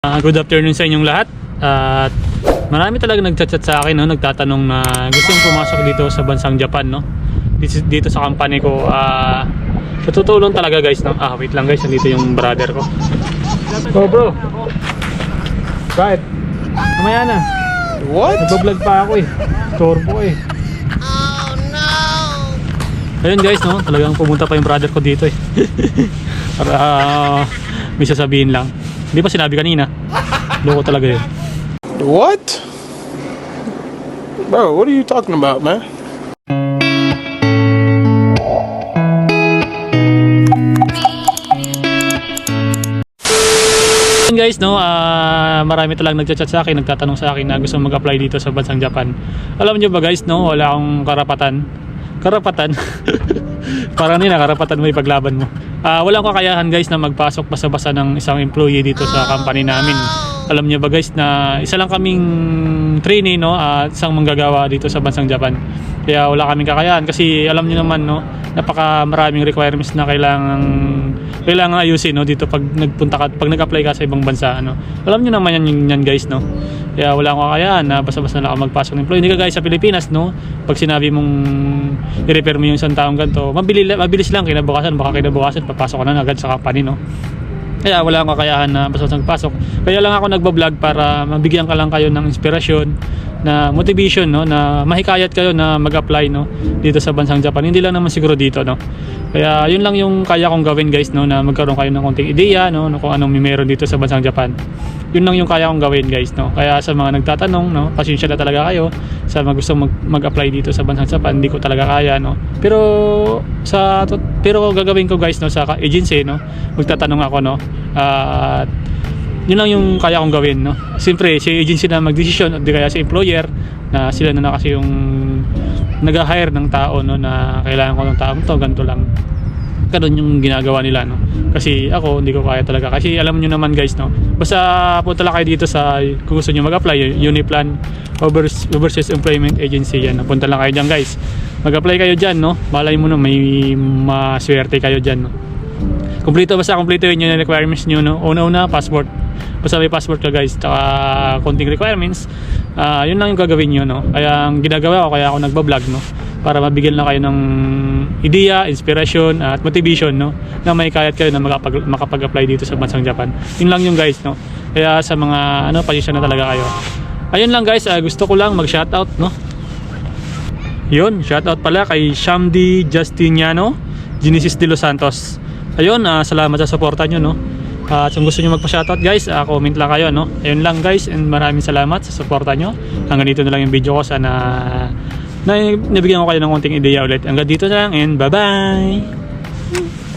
Ah, good afternoon sa inyong lahat. At marami talaga nagchat-chat sa akin, no, nagtatanong na gusto yung pumasok dito sa bansang Japan, no. Dito, dito sa company ko. Ah, sa totoo lang talaga guys, no. Ah, wait lang guys, nandito yung brother ko. Oh, bro. Right. Mamaya na. What? Nagbablog pa ako eh. Turbo eh. Ayun guys, no, talagang pumunta pa yung brother ko dito eh. Para ah, may sasabihin lang. Hindi pa sinabi kanina. Loko talaga yun. What? Bro, what are you talking about, man? Yun guys, no, ah, marami talagang nagchat-chat sa akin, nagtatanong sa akin na gusto mag-apply dito sa bansang Japan. Alam niyo ba guys, no, wala akong karapatan. Karapatan? Parang nila, karapatan mo ipaglaban mo. Ah, wala akong kakayahan guys na magpasok basta-basta ng isang employee dito sa company namin. Alam niyo ba guys na isa lang kaming trainee no at isang manggagawa dito sa bansang Japan. Kaya wala kaming kakayahan kasi alam niyo naman no napaka maraming requirements na kailangan kailangan ayusin no dito pag nagpunta ka pag nag-apply ka sa ibang bansa ano. Alam niyo naman yan, yan guys no. Kaya wala akong kakayahan na basta-basta na ako magpasok ng employee. Hindi ka guys sa Pilipinas no. Pag sinabi mong i-repair mo yung isang taong ganito, mabili, mabilis lang kinabukasan baka kinabukasan papasok ka na agad sa company no. Kaya wala akong kakayahan na basta nagpasok. Kaya lang ako nagbablog para mabigyan ka lang kayo ng inspirasyon, na motivation no na mahikayat kayo na mag-apply no dito sa bansang Japan. Hindi lang naman siguro dito no. Kaya yun lang yung kaya kong gawin guys no na magkaroon kayo ng konting ideya no, no kung anong may meron dito sa bansang Japan. Yun lang yung kaya kong gawin guys no. Kaya sa mga nagtatanong no, pasensya na talaga kayo sa mga gusto mag- mag-apply dito sa bansang Japan, hindi ko talaga kaya no. Pero sa pero gagawin ko guys no sa agency no, magtatanong ako no. At yun lang yung kaya kong gawin no. Siyempre si agency na magdesisyon o di kaya si employer na sila na, na kasi yung nag-hire ng tao no na kailangan ko ng taong to ganito lang ganun yung ginagawa nila no kasi ako hindi ko kaya talaga kasi alam niyo naman guys no basta punta lang kayo dito sa kung gusto niyo mag-apply Uniplan Overs- Overseas Employment Agency yan punta lang kayo dyan guys mag-apply kayo dyan no malay mo no may maswerte kayo dyan no Kumplito basta kumplito yun yung requirements nyo no. Una-una passport. Basta may passport ka guys. Tsaka konting requirements. Ah, yun lang yung gagawin nyo no. Kaya ang ginagawa ko kaya ako nagba-vlog no. Para mabigyan lang kayo ng ideya, inspiration at motivation no. Na may kayat kayo na makapag, makapag-apply dito sa bansang Japan. Yun lang yung guys no. Kaya sa mga ano pasensya na talaga kayo. Ayun lang guys, ah, gusto ko lang mag-shoutout no. Yun, shoutout pala kay Shamdi Justiniano, Genesis de Los Santos. Ayun, ah, salamat sa suporta nyo, no. Ah, At kung gusto nyo magpa-shoutout guys, ah, comment lang kayo, no. Ayun lang guys, and maraming salamat sa suporta nyo. Hanggang dito na lang yung video ko. Sana na nabigyan ko kayo ng konting ideya ulit. Hanggang dito na lang and bye-bye!